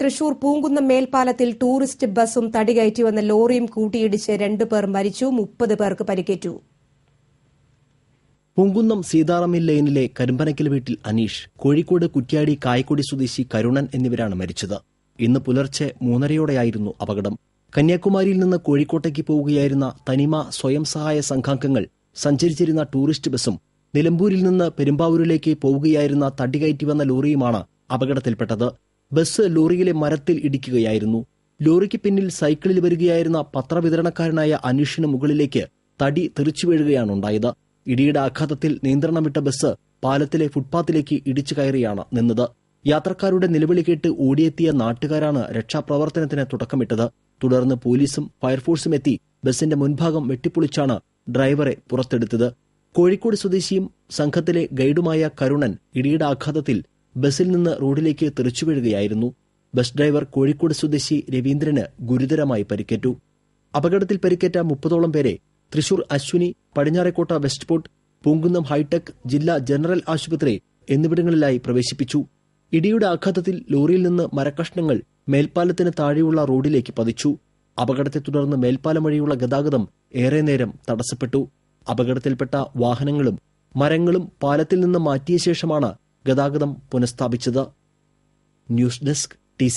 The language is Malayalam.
തൃശൂർ പൂങ്കുന്നം മേൽപ്പാലത്തിൽ ടൂറിസ്റ്റ് ബസും തടികയറ്റി വന്ന ലോറിയും കൂട്ടിയിടിച്ച് രണ്ടുപേർ മരിച്ചു മുപ്പത് പേർക്ക് പരിക്കേറ്റു. പൂങ്കുന്നം സീതാറാമിൽ ലൈനിലെ കരിമ്പനക്കൽ വീട്ടിൽ അനീഷ് കോഴിക്കോട് കുറ്റ്യാടി കായക്കൊടി സ്വദേശി കരുണൻ എന്നിവരാണ് മരിച്ചത്. ഇന്ന് പുലർച്ചെ മൂന്നരയോടെയായിരുന്നു അപകടം. കന്യാകുമാരിയിൽ നിന്ന് കോഴിക്കോട്ടേക്ക് പോവുകയായിരുന്ന തനിമ സ്വയം സഹായ സംഘാംഗങ്ങൾ സഞ്ചരിച്ചിരുന്ന ടൂറിസ്റ്റ് ബസും നിലമ്പൂരിൽ നിന്ന് പെരുമ്പാവൂരിലേക്ക് പോവുകയായിരുന്ന തടികയറ്റി വന്ന ലോറിയുമാണ് അപകടത്തിൽപ്പെട്ടത്. ബസ് ലോറിയിലെ മരത്തിൽ ഇടിക്കുകയായിരുന്നു. ലോറിക്ക് പിന്നിൽ സൈക്കിളിൽ വരികയായിരുന്ന പത്രവിതരണക്കാരനായ അനീഷിന് മുകളിലേക്ക് തടി തെറിച്ചു വീഴുകയാണ് ഉണ്ടായത്. ഇടിയുടെ ആഘാതത്തിൽ നിയന്ത്രണം വിട്ട ബസ് പാലത്തിലെ ഫുട്പാത്തിലേക്ക് ഇടിച്ചു കയറിയാണ് നിന്നത്. യാത്രക്കാരുടെ നിലവിളി കേട്ട് ഓടിയെത്തിയ നാട്ടുകാരാണ് രക്ഷാപ്രവർത്തനത്തിന് തുടക്കമിട്ടത്. തുടർന്ന് പോലീസും ഫയർഫോഴ്സും എത്തി ബസിന്റെ മുൻഭാഗം വെട്ടിപ്പൊളിച്ചാണ് ഡ്രൈവറെ പുറത്തെടുത്തത്. കോഴിക്കോട് സ്വദേശിയും സംഘത്തിലെ ഗൈഡുമായ കരുണൻ ഇടിയുടെ ആഘാതത്തിൽ ബസിൽ നിന്ന് റോഡിലേക്ക് തെറിച്ചു വീഴുകയായിരുന്നു. ബസ് ഡ്രൈവർ കോഴിക്കോട് സ്വദേശി രവീന്ദ്രന് ഗുരുതരമായി പരിക്കേറ്റു. അപകടത്തിൽ പരിക്കേറ്റ മുപ്പതോളം പേരെ Thrissur Ashwini Padinjarekotta west fort Poonkunnam hi-tech ജില്ലാ ജനറൽ ആശുപത്രി എന്നിവിടങ്ങളിലായി പ്രവേശിപ്പിച്ചു. ഇടിയുടെ ആഘാതത്തിൽ ലോറിയിൽ നിന്ന് മരക്കഷ്ണങ്ങൾ മേൽപ്പാലത്തിന് താഴെയുള്ള റോഡിലേക്ക് പതിച്ചു. അപകടത്തെ തുടർന്ന് മേൽപ്പാലം വഴിയുള്ള ഗതാഗതം ഏറെ നേരം തടസ്സപ്പെട്ടു. അപകടത്തിൽപ്പെട്ട വാഹനങ്ങളും മരങ്ങളും പാലത്തിൽ നിന്ന് മാറ്റിയ ശേഷമാണ് ഗതാഗതം പുനഃസ്ഥാപിച്ചത് ന്യൂസ് ഡെസ്ക് ടി